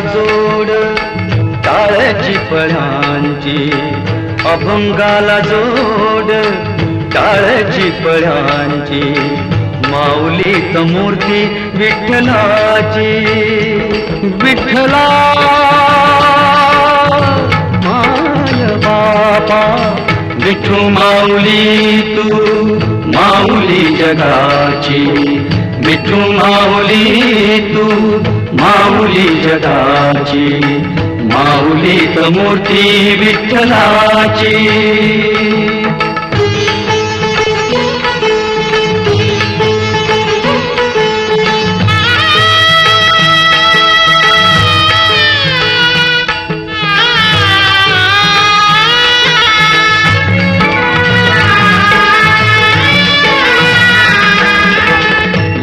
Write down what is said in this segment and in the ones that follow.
जोड टाळ्याची पळांची अभंगाला जोड टाळ्याची पळांची माऊली त मूर्ती विठ्ठलाची. विठ्ठला माय बापा विठू माऊली तू माऊली जगाची. विठू माऊली तू माऊली जगाची माऊली त मूर्ती विठ्ठलाची.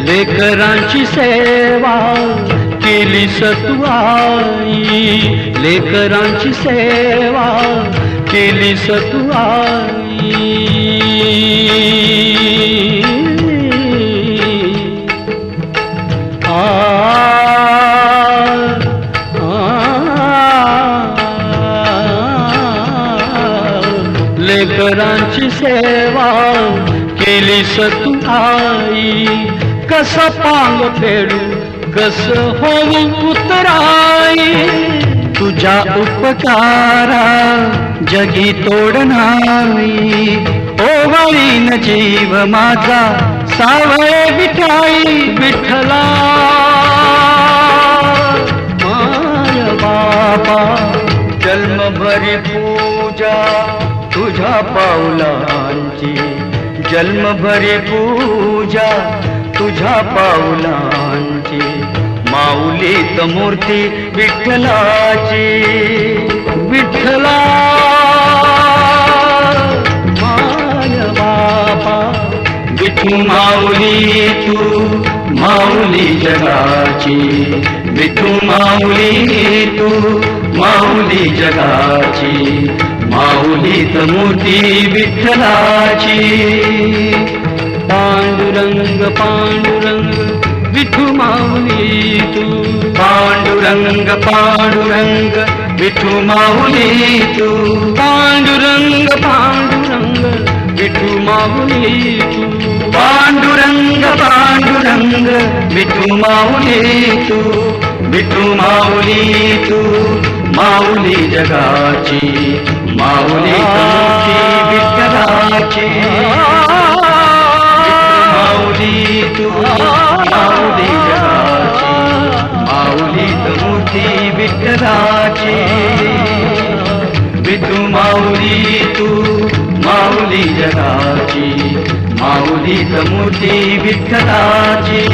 लेकरांची सेवा केली सतुआई लेकरांची सेवा केली सतुआई आ, आ, लेकरांची सेवा केली सतू आई कस पांग फेडू? कस होऊ उतराई तुझ्या उपकारा जगी तोडणारी नाही. ओवाळीन जीव माझा सावळे विठाई विठला माय बापा जन्मभरी पूजा तुझ्या पावलांची. जन्मभरी पूजा तुझ्या पावलांची माऊली मूर्ती विठ्ठलाची. विठ्ठला माय बापा विठू माऊली तू माऊली जगाची. विठू माऊली तू माऊली जगाची. माऊली त मूर्ती विठ्ठलाची. पांडुरंग पांडुरंग विठू माऊली तू पांडुरंग पांडुरंग विठू माऊली तू पांडुरंग पांडुरंग विठू माऊली तू पांडुरंग पांडुरंग विठू माऊली तू माऊली जगाची माऊली तमूर्ती विठ्ठलाची. माऊली माऊली विठू माऊली तू माऊली जगाची माऊली विठ्ठलाची.